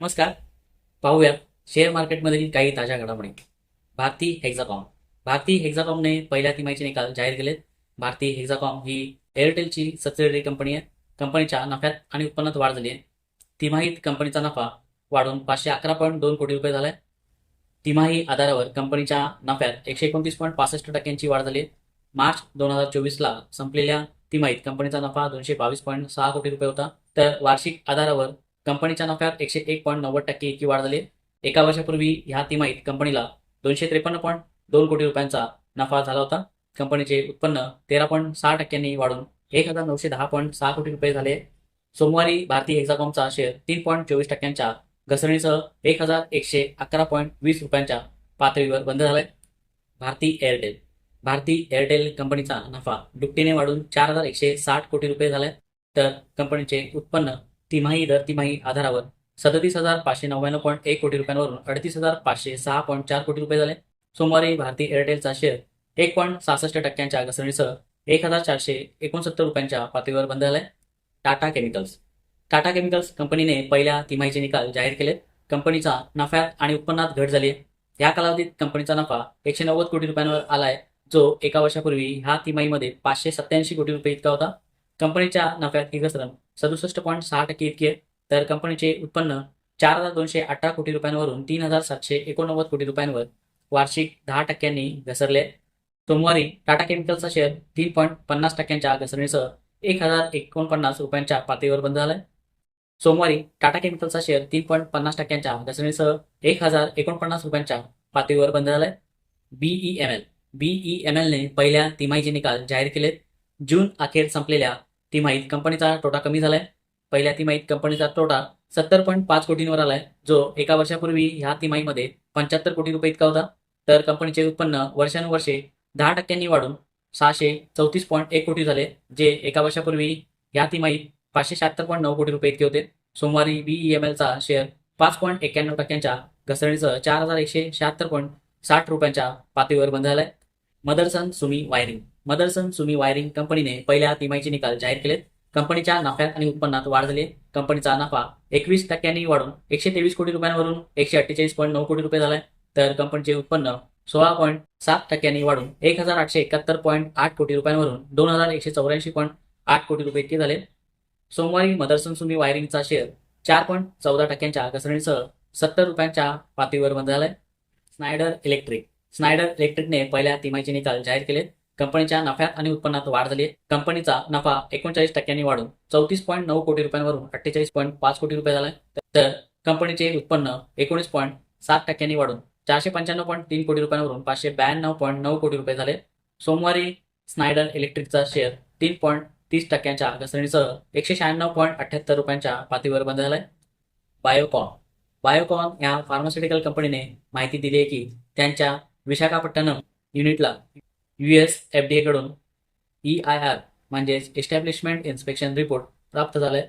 नमस्कार. पाहूया शेअर मार्केटमधील काही ताज्या घडामोडी. भारती हेक्झाकॉम भारती हेक्झाकॉमने पहिल्या तिमाहीचे निकाल जाहीर केलेत. भारती हेक्झाकॉम ही एअरटेलची सबसिडरी कंपनी आहे. कंपनीच्या नफ्यात आणि उत्पन्नात वाढ झाली आहे. तिमाहीत कंपनीचा नफा वाढून पाचशे अकरा पॉईंट दोन कोटी रुपये झालाय. तिमाही आधारावर कंपनीच्या नफ्यात एकशे एकोणतीस पॉईंट पासष्ट टक्क्यांची वाढ झाली. मार्च दोन हजार चोवीसला संपलेल्या तिमाहीत कंपनीचा नफा दोनशे बावीस पॉईंट सहा कोटी रुपये होता. तर वार्षिक आधारावर कंपनीच्या नफ्यात एकशे एक पॉईंट नव्वद टक्के इतकी वाढ झाली. एका वर्षापूर्वी ह्या तिमाहीत कंपनीला दोनशे त्रेपन्न पॉईंट दोन कोटी रुपयांचा नफा झाला होता. कंपनीचे उत्पन्न तेरा पॉईंट सहा टक्क्यांनी वाढून एक हजार नऊशे दहा पॉईंट सहा कोटी रुपये झाले. सोमवारी भारतीय हेक्झाकॉमचा शेअर तीन पॉईंट चोवीस टक्क्यांच्या घसरणीसह एक हजार एकशे अकरा पॉईंट वीस रुपयांच्या पातळीवर बंद झालाय. भारती एअरटेल. भारती एअरटेल कंपनीचा नफा दुपटीने वाढून चार हजार एकशे साठ कोटी रुपये झालाय. तर कंपनीचे उत्पन्न तिमाही दर तिमाही आधारावर सदतीस हजार पाचशे नव्याण्णव पॉईंट एक कोटी रुपयांवरून अडतीस हजार पाचशे सहा पॉईंट चार कोटी रुपये झाले. सोमवारी भारती एअरटेलचा शेअर एक पॉईंट सहासष्ट टक्क्यांच्या घसरणीसह एक हजार चारशे एकोणसत्तर रुपयांच्या पातळीवर बंद झालाय. टाटा केमिकल्स. टाटा केमिकल्स कंपनीने पहिल्या तिमाहीचे निकाल जाहीर केले कंपनीचा नफ्यात आणि उत्पन्नात घट झाली आहे. या कालावधीत कंपनीचा नफा एकशे नव्वद कोटी रुपयांवर आलाय जो एका वर्षापूर्वी ह्या तिमाहीमध्ये पाचशे सत्याऐंशी कोटी रुपये इतका होता. कंपनीच्या नफ्यात ही घसरण सदुसष्ट पॉईंट सहा टक्के इतकी आहे. तर कंपनीचे उत्पन्न चार हजार दोनशे अठरा कोटी रुपयांवरून तीन हजार सातशे एकोणनव्वद कोटी रुपयांवर वार्षिक दहा टक्क्यांनी घसरले सोमवारी टाटा केमिकलचा शेअर तीन पॉईंट पन्नास टक्क्यांच्या घसरणीसह एक हजार एकोणपन्नास रुपयांच्या पातळीवर बंद झालाय. सोमवारी टाटा केमिकलचा शेअर तीन पॉईंट पन्नास टक्क्यांच्या घसरणीसह एक हजार एकोणपन्नास रुपयांच्या पातळीवर बंद झालाय. बीईएमएल बीईएमएलने पहिल्या तिमाहीचे निकाल जाहीर केलेत. जून अखेर संपलेल्या तिमाहीत कंपनीचा तोटा कमी झालाय. पहिल्या तिमाहीत कंपनीचा तोटा सत्तर पॉईंट पाच कोटींवर आलाय जो एका वर्षापूर्वी ह्या तिमाहीमध्ये पंच्याहत्तर कोटी रुपये इतका होता. तर कंपनीचे उत्पन्न वर्षानुवर्षे दहा टक्क्यांनी वाढून सहाशे चौतीस पॉईंट एक कोटी झाले जे एका वर्षापूर्वी ह्या तिमाहीत पाचशे शहात्तर पॉईंट नऊ कोटी रुपये इतके होते. सोमवारी बीईएमएलचा शेअर पाच पॉईंट एक्क्याण्णव टक्क्यांच्या घसरणीसह चार हजार एकशे शहात्तर पॉईंट साठ रुपयांच्या पातळीवर बंद झालाय. Motherson Sumi Wiring Motherson Sumi Wiring कंपनीने पहिल्या तिमाहीचे निकाल जाहीर केलेत. कंपनीच्या नफ्यात आणि उत्पन्नात वाढ झाली कंपनीचा नफा एकवीस टक्क्यांनी वाढून एकशे तेवीस कोटी रुपयांवरून एकशे अठ्ठेचाळीस पॉईंट नऊ कोटी रुपये झालाय. तर कंपनीचे उत्पन्न सोळा पॉईंट सात टक्क्यांनी वाढून एक हजार आठशे एकाहत्तर पॉईंट आठ कोटी रुपयांवरून दोन हजार एकशे चौऱ्याऐंशी पॉईंट आठ कोटी रुपये इतके झाले. सोमवारी मदरसन सुमी वायरिंगचा शेअर चार पॉईंट चौदा टक्क्यांच्या घसरणीसह सत्तर रुपयांच्या पातळीवर बंद झालाय. Schneider electric. स्नायडर इलेक्ट्रिकने पहिल्या तिमाहीचे निकाल जाहीर केले कंपनीच्या नफ्यात आणि उत्पन्नात वाढ झाली कंपनीचा नफा एकोणचाळीस टक्क्यांनी वाढून चौतीस पॉईंट नऊ कोटी रुपयांवरून अठ्ठेचाळीस पॉईंट पाच कोटी रुपये झालाय. तर कंपनीचे उत्पन्न एकोणीस पॉईंट सात टक्क्यांनी वाढून चारशे पंच्याण्णव पॉईंट तीन कोटी रुपयांवरून पाचशे ब्याण्णव पॉईंट नऊ कोटी रुपये झाले. सोमवारी स्नायडर इलेक्ट्रिकचा शेअर तीन पॉईंट तीस टक्क्यांच्या घसरणीसह एकशे शहाण्णव पॉईंट अठ्ठ्याहत्तर रुपयांच्या पातळीवर बंद झालाय. बायोकॉन बायोकॉन या फार्मास्युटिकल कंपनीने माहिती दिली आहे की त्यांच्या विशाखापट्टणम युनिटला युएस एफ डी एकडून ई आय आर म्हणजेच एस्टॅब्लिशमेंट इन्स्पेक्शन रिपोर्ट प्राप्त झालाय.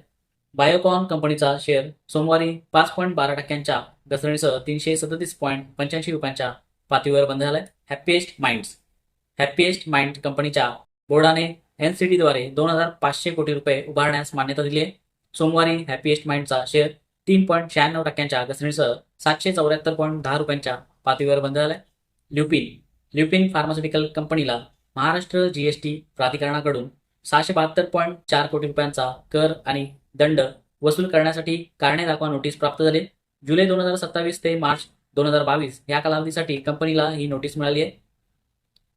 बायोकॉन कंपनीचा शेअर सोमवारी पाच पॉईंट बारा टक्क्यांच्या घसरणीसह तीनशे सदतीस पॉईंट पंच्याऐंशी रुपयांच्या पातळीवर बंद झालाय. हॅपीएस्ट माइंड्स हॅपीएस्ट माइंड कंपनीच्या बोर्डाने एनसीडी द्वारे दोन हजार पाचशे कोटी रुपये उभारण्यास मान्यता दिली आहे. सोमवारी हॅपीएस्ट माइंडचा शेअर तीन पॉईंट शहाण्णव टक्क्यांच्या घसरणीसह सातशे चौऱ्याहत्तर पॉईंट दहा रुपयांच्या पातळीवर बंद झालाय. ल्युपिन ल्युपिन फार्मास्युटिकल कंपनीला महाराष्ट्र जीएसटी प्राधिकरणाकडून सहाशे बहात्तर पॉईंट चार कोटी रुपयांचा कर आणि दंड वसूल करण्यासाठी कारणे दाखवा नोटीस प्राप्त झाली. जुलै दोन हजार सत्तावीस ते मार्च दोन हजार बावीस या कालावधीसाठी कंपनीला ही नोटीस मिळाली आहे.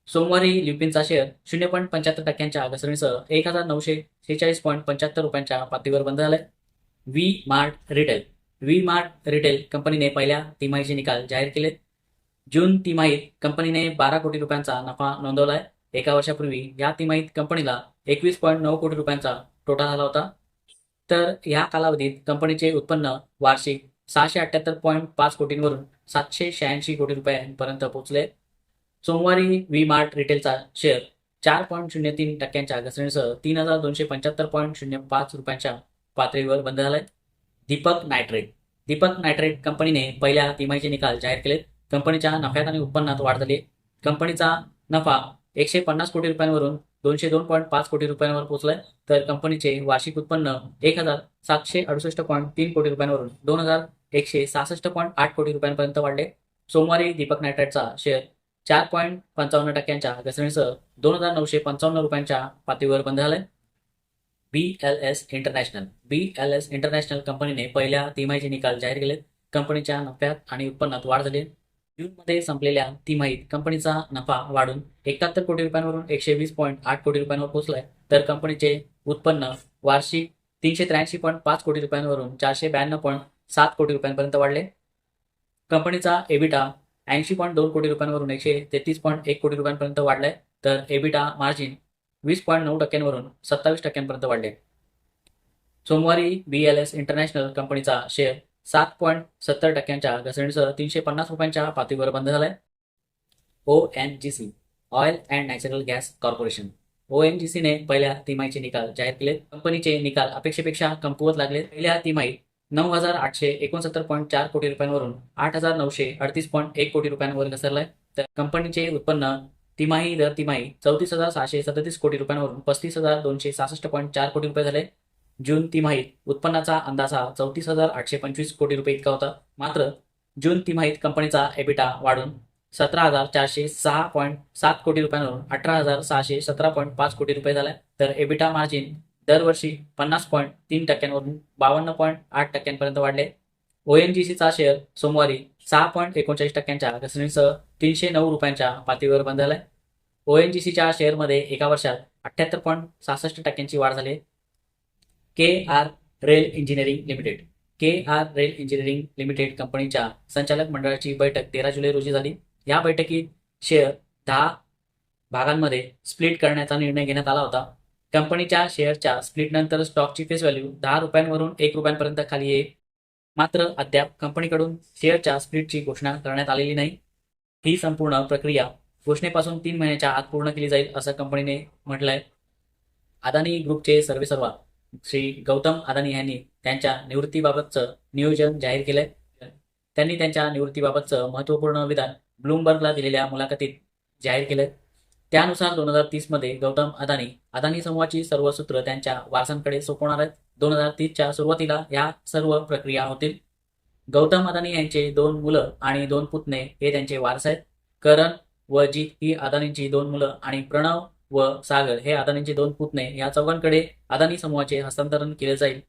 सोमवारी लिपिनचा शेअर शून्य पॉईंट पंच्याहत्तर टक्क्यांच्या घसरणीसह एक हजार नऊशे शेहेचाळीस पॉईंट पंच्याहत्तर रुपयांच्या पातळीवर बंद झालाय. V Mart Retail V Mart Retail कंपनीने पहिल्या तिमाहीचे निकाल जाहीर केले जून तिमाहीत कंपनीने बारा कोटी रुपयांचा नफा नोंदवलाय. एका वर्षापूर्वी या तिमाहीत कंपनीला एकवीस पॉईंट नऊ कोटी रुपयांचा तोटा झाला होता. तर या कालावधीत कंपनीचे उत्पन्न वार्षिक सहाशे अठ्ठ्याहत्तर पॉईंट पाच कोटींवरून सातशे शहाऐंशी कोटी रुपयांपर्यंत पोहोचले. सोमवारी व्ही मार्ट रिटेलचा शेअर चार पॉईंट शून्य तीन टक्क्यांच्या घसरणीसह तीन हजार दोनशे पंच्याहत्तर पॉईंट शून्य पाच रुपयांच्या पातळीवर बंद झालाय. दीपक नायट्रेट. दीपक नायट्रेट कंपनीने पहिल्या तिमाहीचे निकाल जाहीर केलेत. कंपनीच्या नफ्यात आणि उत्पन्नात वाढ झाली कंपनीचा नफा एकशे पन्नास कोटी रुपयांवरून दोनशे दोन पॉईंट पाच कोटी रुपयांवर पोहोचलाय. तर कंपनीचे वार्षिक उत्पन्न एक हजार सातशे अडुसष्ट पॉईंट तीन कोटी रुपयांवरून दोन हजार एकशे सहासष्ट पॉईंट आठ कोटी रुपयांपर्यंत वाढले. सोमवारी दीपक नायट्रेटचा शेअर चार पॉईंट पंचावन्न टक्क्यांच्या घसरणीसह दोन हजार नऊशे पंचावन्न रुपयांच्या पातळीवर बंद झालंय. B L S International. B L S International कंपनीने पहिल्या तिमाहीचे निकाल जाहीर केलेत. कंपनीच्या नफ्यात आणि उत्पन्नात वाढ झाली जूनमध्ये संपलेल्या तिमाहीत कंपनीचा नफा वाढून एकाहत्तर कोटी रुपयांवरून एकशे वीस पॉईंट आठ कोटी रुपयांवर पोहोचलाय. तर कंपनीचे उत्पन्न वार्षिक तीनशे त्र्याऐंशी पॉईंट पाच कोटी रुपयांवरून चारशे ब्याण्णव पॉईंट सात कोटी रुपयांपर्यंत वाढले. कंपनीचा एबिटा ऐंशी पॉईंट दोन कोटी रुपयांवरून एकशे तेहतीस पॉईंट एक कोटी रुपयांपर्यंत वाढलाय तर एबिटा मार्जिन वीस पॉईंट नऊ टक्क्यांवरून सत्तावीस टक्क्यांपर्यंत वाढले. सोमवारी बी एल एस इंटरनॅशनल कंपनीचा शेअर सात पॉईंट सत्तर टक्क्यांच्या घसरणीसह तीनशे पन्नास रुपयांच्या पातळीवर बंद झालाय. O N G C oil and natural gas corporation. O N G सीने पहिल्या तिमाहीचे निकाल जाहीर केले कंपनीचे निकाल अपेक्षेपेक्षा कमकुवत लागले पहिल्या तिमाहीत नऊ हजार आठशे एकोणसत्तर पॉईंट चार कोटी रुपयांवरून आठ हजार नऊशे अडतीस पॉईंट एक कोटी रुपयांवर घसरलाय. तर कंपनीचे उत्पन्न तिमाही दर तिमाही चौतीस हजार सहाशे सदतीस कोटी रुपयांवरून पस्तीस हजार दोनशे सहासष्ट पॉईंट चार कोटी रुपये झाले. जून तिमाहीत उत्पन्नाचा अंदाजा चौतीस हजार आठशे पंचवीस कोटी रुपये इतका होता. मात्र जून तिमाहीत कंपनीचा एबिटा वाढून सतरा हजार चारशे सहा पॉईंट सात कोटी रुपयांवरून अठरा हजार सहाशे सतरा पॉईंट पाच कोटी रुपये झाला. तर एबिटा मार्जिन दरवर्षी पन्नास पॉईंट तीन टक्क्यांवरून बावन्न पॉईंट आठ टक्क्यांपर्यंत वाढले. ओ एन जी सीचा शेअर सोमवारी सहा पॉईंट एकोणचाळीस टक्क्यांच्या घसरणीसह तीनशे नऊ रुपयांच्या पातळीवर बंद झालाय ओ एन जी सीच्या शेअरमध्ये एका वर्षात अठ्ठ्याहत्तर पॉईंट सहासष्ट टक्क्यांची वाढ झाली. K R Rail Engineering Limited K R Rail Engineering Limited कंपनीच्या संचालक मंडळाची बैठक तेरा जुलै रोजी झाली. या बैठकीत शेअर दहा भागांमध्ये स्प्लिट करण्याचा निर्णय घेण्यात आला होता. कंपनीच्या शेअरच्या स्प्लिटनंतर स्टॉकची फेस व्हॅल्यू दहा रुपयांवरून एक रुपयांपर्यंत खाली येईल. मात्र अद्याप कंपनीकडून शेअरच्या स्प्लिटची घोषणा करण्यात आलेली नाही. ही संपूर्ण प्रक्रिया घोषणेपासून तीन महिन्याच्या आत पूर्ण केली जाईल असं कंपनीने म्हटलंय. अदानी ग्रुपचे सर्वेसर्वा श्री गौतम अदानी यांनी त्यांच्या निवृत्तीबाबतचं नियोजन जाहीर केलंय. त्यांनी त्यांच्या निवृत्तीबाबतचं महत्त्वपूर्ण विधान ब्लूमबर्गला दिलेल्या मुलाखतीत जाहीर केलंय. त्यानुसार दोन हजार तीसमध्ये गौतम अदानी अदानी समूहाची सर्व सूत्र त्यांच्या वारसांकडे सोपवणार आहेत. दोन हजार तीसच्या सुरुवातीला या सर्व प्रक्रिया होतील. गौतम अदानी यांचे दोन मुलं आणि दोन पुतणे हे त्यांचे वारस आहेत. करण व जीत ही अदानींची दोन मुलं आणि प्रणव व सागर हे अदानींचे दोन पुतणे या चौघांकडे अदानी समूहाचे हस्तांतरण केले जाईल.